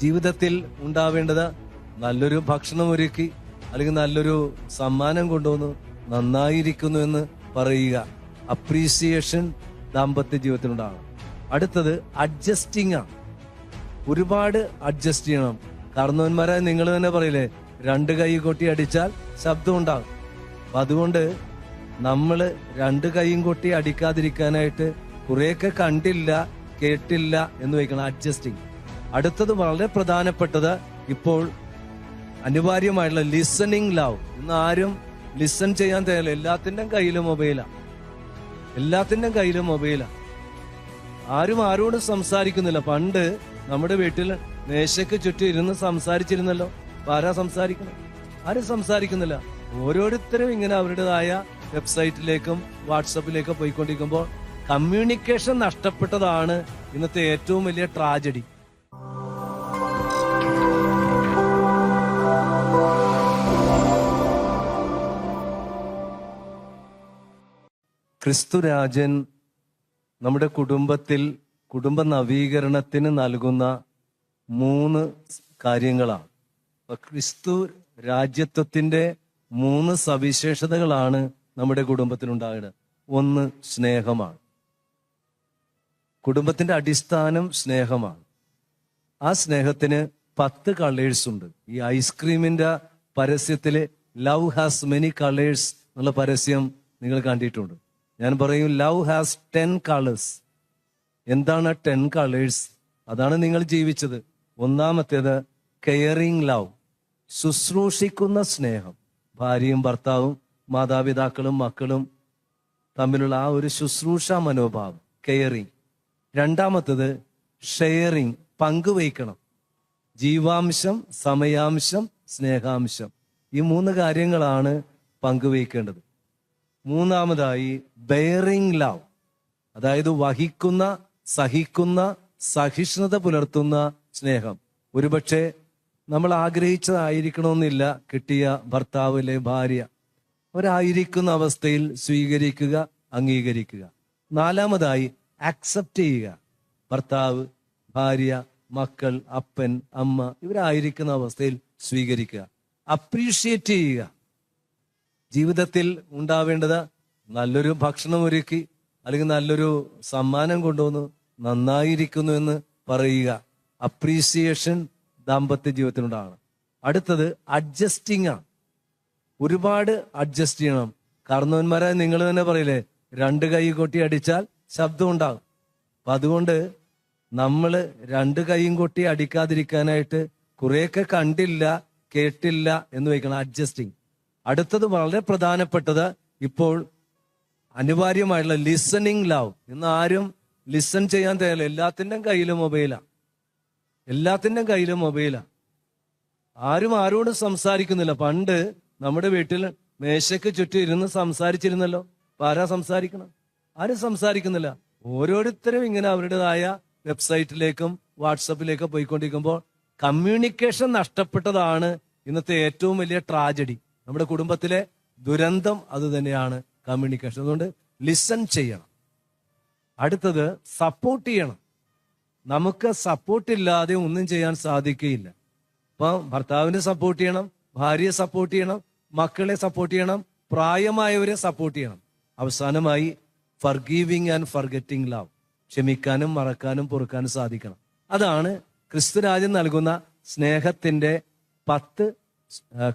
ജീവിതത്തിൽ ഉണ്ടാവേണ്ടത് നല്ലൊരു ഭക്ഷണം ഒരുക്കി അല്ലെങ്കിൽ നല്ലൊരു സമ്മാനം കൊണ്ടുവന്നു നന്നായിരിക്കുന്നു എന്ന് പറയുക. അപ്രീസിയേഷൻ ദാമ്പത്യ ജീവിതത്തിനുണ്ടാകണം. അടുത്തത് അഡ്ജസ്റ്റിംഗ് ആണ്. ഒരുപാട് അഡ്ജസ്റ്റ് ചെയ്യണം. കാരണവന്മാരെ നിങ്ങൾ തന്നെ പറയില്ലേ രണ്ട് കൈ കൊട്ടി അടിച്ചാൽ ശബ്ദം ഉണ്ടാകും. അപ്പൊ അതുകൊണ്ട് നമ്മൾ രണ്ട് കൈയും കൊട്ടി അടിക്കാതിരിക്കാനായിട്ട് കുറെയൊക്കെ കണ്ടില്ല കേട്ടില്ല എന്ന് വയ്ക്കണം അഡ്ജസ്റ്റിംഗ് അടുത്തത് വളരെ പ്രധാനപ്പെട്ടത് ഇപ്പോൾ അനിവാര്യമായിട്ടുള്ള ലിസണിങ് ലവ് ഇന്ന് ആരും ലിസൺ ചെയ്യാൻ തയ്യാറില്ല. എല്ലാത്തിന്റെയും കയ്യിലും മൊബൈലാ എല്ലാത്തിന്റെയും കയ്യിലും മൊബൈലാ ആരും ആരോടും സംസാരിക്കുന്നില്ല. പണ്ട് നമ്മുടെ വീട്ടിൽ മേശയ്ക്ക് ചുറ്റും ഇരുന്ന് സംസാരിച്ചിരുന്നല്ലോ. അപ്പം ആരാ സംസാരിക്കണം? ആരും സംസാരിക്കുന്നില്ല. ഓരോരുത്തരും ഇങ്ങനെ അവരുടേതായ വെബ്സൈറ്റിലേക്കും വാട്സപ്പിലേക്കും പോയിക്കൊണ്ടിരിക്കുമ്പോൾ കമ്മ്യൂണിക്കേഷൻ നഷ്ടപ്പെട്ടതാണ് ഇന്നത്തെ ഏറ്റവും വലിയ ട്രാജഡി ക്രിസ്തുരാജൻ നമ്മുടെ കുടുംബത്തിൽ കുടുംബ നവീകരണത്തിന് നൽകുന്ന മൂന്ന് കാര്യങ്ങളാണ്. ക്രിസ്തു രാജ്യത്വത്തിന്റെ മൂന്ന് സവിശേഷതകളാണ് നമ്മുടെ കുടുംബത്തിനുണ്ടാകുന്നത് ഒന്ന് സ്നേഹമാണ്. കുടുംബത്തിന്റെ അടിസ്ഥാനം സ്നേഹമാണ്. ആ സ്നേഹത്തിന് പത്ത് കളേഴ്സ് ഉണ്ട്. ഈ ഐസ്ക്രീമിന്റെ പരസ്യത്തിൽ ലവ് ഹാസ് മെനി കളേഴ്സ് എന്നുള്ള പരസ്യം നിങ്ങൾ കണ്ടിട്ടുണ്ട്. ഞാൻ പറയും ലവ് ഹാസ് ടെൻ കളേഴ്സ് എന്താണ് ടെൻ കളേഴ്സ് അതാണ് നിങ്ങൾ ജീവിച്ചത്. ഒന്നാമത്തേത് കെയറിങ് ലവ് ശുശ്രൂഷിക്കുന്ന സ്നേഹം. ഭാര്യയും ഭർത്താവും മാതാപിതാക്കളും മക്കളും തമ്മിലുള്ള ആ ഒരു ശുശ്രൂഷ മനോഭാവം കെയറിങ് രണ്ടാമത്തത് ഷെയറിങ് പങ്കുവയ്ക്കണം. ജീവാംശം സമയാംശം സ്നേഹാംശം. ഈ മൂന്ന് കാര്യങ്ങളാണ് പങ്കുവയ്ക്കേണ്ടത്. മൂന്നാമതായി ബെയറിംഗ് ലവ് അതായത് വഹിക്കുന്ന സഹിക്കുന്ന സഹിഷ്ണുത പുലർത്തുന്ന സ്നേഹം. ഒരുപക്ഷെ നമ്മൾ ആഗ്രഹിച്ചതായിരിക്കണമെന്നില്ല കിട്ടിയ ഭർത്താവ് അല്ലെ ഭാര്യ. അവരായിരിക്കുന്ന അവസ്ഥയിൽ സ്വീകരിക്കുക അംഗീകരിക്കുക. നാലാമതായി അക്സെപ്റ്റ് ചെയ്യുക. ഭർത്താവ് ഭാര്യ മക്കൾ അപ്പൻ അമ്മ ഇവരായിരിക്കുന്ന അവസ്ഥയിൽ സ്വീകരിക്കുക. അപ്രീഷിയേറ്റ് ചെയ്യുക. ജീവിതത്തിൽ ഉണ്ടാവേണ്ടത് നല്ലൊരു ഭക്ഷണം ഒരുക്കി അല്ലെങ്കിൽ നല്ലൊരു സമ്മാനം കൊണ്ടുവന്നു നന്നായിരിക്കുന്നു എന്ന് പറയുക. അപ്രീസിയേഷൻ ദാമ്പത്യ ജീവിതത്തിനുണ്ടാണ് അടുത്തത് അഡ്ജസ്റ്റിംഗ് ആണ്. ഒരുപാട് അഡ്ജസ്റ്റ് ചെയ്യണം. കാരണവന്മാരെ നിങ്ങൾ തന്നെ പറയില്ലേ രണ്ട് കൈ കൊട്ടി അടിച്ചാൽ ശബ്ദം ഉണ്ടാകും. അപ്പൊ അതുകൊണ്ട് നമ്മൾ രണ്ട് കൈയും കൊട്ടി അടിക്കാതിരിക്കാനായിട്ട് കുറെയൊക്കെ കണ്ടില്ല കേട്ടില്ല എന്ന് വയ്ക്കണം. അഡ്ജസ്റ്റിംഗ് അടുത്തത് വളരെ പ്രധാനപ്പെട്ടത് ഇപ്പോൾ അനിവാര്യമായിട്ടുള്ള ലിസണിങ് ലവ് ഇന്ന് ആരും ലിസൺ ചെയ്യാൻ തയ്യാറില്ല. എല്ലാത്തിന്റെയും കയ്യിലും മൊബൈലാ എല്ലാത്തിന്റെയും കയ്യിലും മൊബൈലാ ആരും ആരോടും സംസാരിക്കുന്നില്ല. പണ്ട് നമ്മുടെ വീട്ടിൽ മേശയ്ക്ക് ചുറ്റും ഇരുന്ന് സംസാരിച്ചിരുന്നല്ലോ. അപ്പം ആരാ സംസാരിക്കണം ആരും സംസാരിക്കുന്നില്ല. ഓരോരുത്തരും ഇങ്ങനെ അവരുടേതായ വെബ്സൈറ്റിലേക്കും വാട്സപ്പിലേക്കും പോയിക്കൊണ്ടിരിക്കുമ്പോൾ കമ്മ്യൂണിക്കേഷൻ നഷ്ടപ്പെട്ടതാണ് ഇന്നത്തെ ഏറ്റവും വലിയ ട്രാജഡി നമ്മുടെ കുടുംബത്തിലെ ദുരന്തം അത് തന്നെയാണ് കമ്മ്യൂണിക്കേഷൻ അതുകൊണ്ട് ലിസൺ ചെയ്യണം. അടുത്തത് സപ്പോർട്ട് ചെയ്യണം. നമുക്ക് സപ്പോർട്ട് ഇല്ലാതെ ഒന്നും ചെയ്യാൻ സാധിക്കുകയില്ല. അപ്പൊ ഭർത്താവിനെ സപ്പോർട്ട് ചെയ്യണം ഭാര്യയെ സപ്പോർട്ട് ചെയ്യണം മക്കളെ സപ്പോർട്ട് ചെയ്യണം പ്രായമായവരെ സപ്പോർട്ട് ചെയ്യണം. അവസാനമായി ഫർഗീവിങ് ആൻഡ് ഫർഗറ്റിംഗ് ലവ് ക്ഷമിക്കാനും മറക്കാനും പൊറുക്കാനും സാധിക്കണം. അതാണ് ക്രിസ്തുരാജൻ നൽകുന്ന സ്നേഹത്തിന്റെ പത്ത്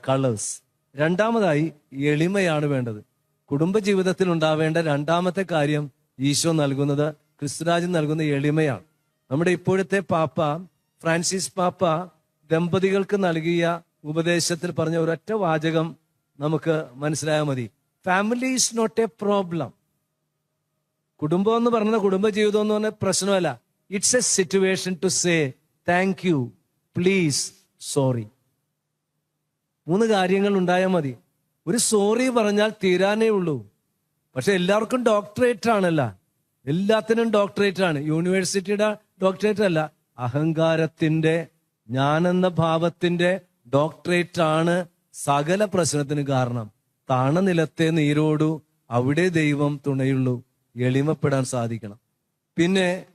കളേഴ്സ് രണ്ടാമതായി എളിമയാണ് വേണ്ടത്. കുടുംബജീവിതത്തിൽ ഉണ്ടാവേണ്ട രണ്ടാമത്തെ കാര്യം ഈശോ നൽകുന്നത് ക്രിസ്തുരാജൻ നൽകുന്ന എളിമയാണ്. നമ്മുടെ ഇപ്പോഴത്തെ പാപ്പ ഫ്രാൻസിസ് പാപ്പ ദമ്പതികൾക്ക് നൽകിയ ഉപദേശത്തിൽ പറഞ്ഞ ഒരൊറ്റ വാചകം നമുക്ക് മനസ്സിലായാൽ മതി. Family is not a problem കുടുംബം എന്ന് പറഞ്ഞ കുടുംബജീവിതം എന്ന് പറഞ്ഞ പ്രശ്നമല്ല. It's a situation to say thank you please sorry മൂന്ന് കാര്യങ്ങൾ ഉണ്ടായാൽ മതി. ഒരു സോറി പറഞ്ഞാൽ തീരാനേ ഉള്ളൂ. പക്ഷെ എല്ലാവർക്കും ഡോക്ടറേറ്റ് ആണല്ല. എല്ലാത്തിനും ഡോക്ടറേറ്റ് ആണ്. യൂണിവേഴ്സിറ്റിയുടെ ഡോക്ടറേറ്റ് അല്ല. അഹങ്കാരത്തിന്റെ ഞാനെന്ന ഭാവത്തിന്റെ ഡോക്ടറേറ്റ് ആണ് സകല പ്രശ്നത്തിന് കാരണം. താണ നിലത്തെ നീരോടു അവിടെ ദൈവം തുണയുള്ളൂ. എളിമപ്പെടാൻ സാധിക്കണം. പിന്നെ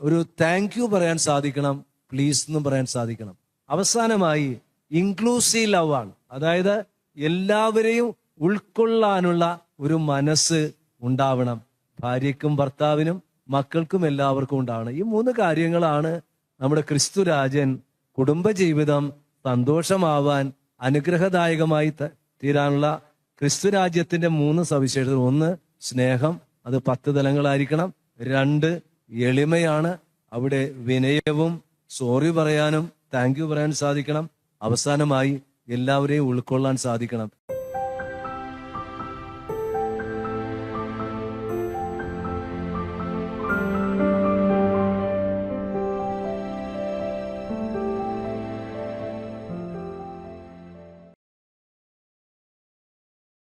ഒരു താങ്ക് യു പറയാൻ സാധിക്കണം. പ്ലീസ് എന്നും പറയാൻ സാധിക്കണം. അവസാനമായി ഇൻക്ലൂസീവ് ലവ് ആണ്. അതായത് എല്ലാവരെയും ഉൾക്കൊള്ളാനുള്ള ഒരു മനസ്സ് ഉണ്ടാവണം. ഭാര്യക്കും ഭർത്താവിനും മക്കൾക്കും എല്ലാവർക്കും ഉണ്ടാവണം. ഈ മൂന്ന് കാര്യങ്ങളാണ് നമ്മുടെ ക്രിസ്തുരാജൻ കുടുംബജീവിതം സന്തോഷമാവാൻ അനുഗ്രഹദായകമായി തീരാനുള്ള തീരാനുള്ള ക്രിസ്തുരാജ്യത്തിന്റെ മൂന്ന് സവിശേഷത ഒന്ന് സ്നേഹം. അത് പത്ത് തലങ്ങളായിരിക്കണം. രണ്ട് എളിമയാണ്. അവിടെ വിനയവും സോറി പറയാനും താങ്ക് യു സാധിക്കണം. അവസാനമായി എല്ലാവരെയും ഉൾക്കൊള്ളാൻ സാധിക്കണം.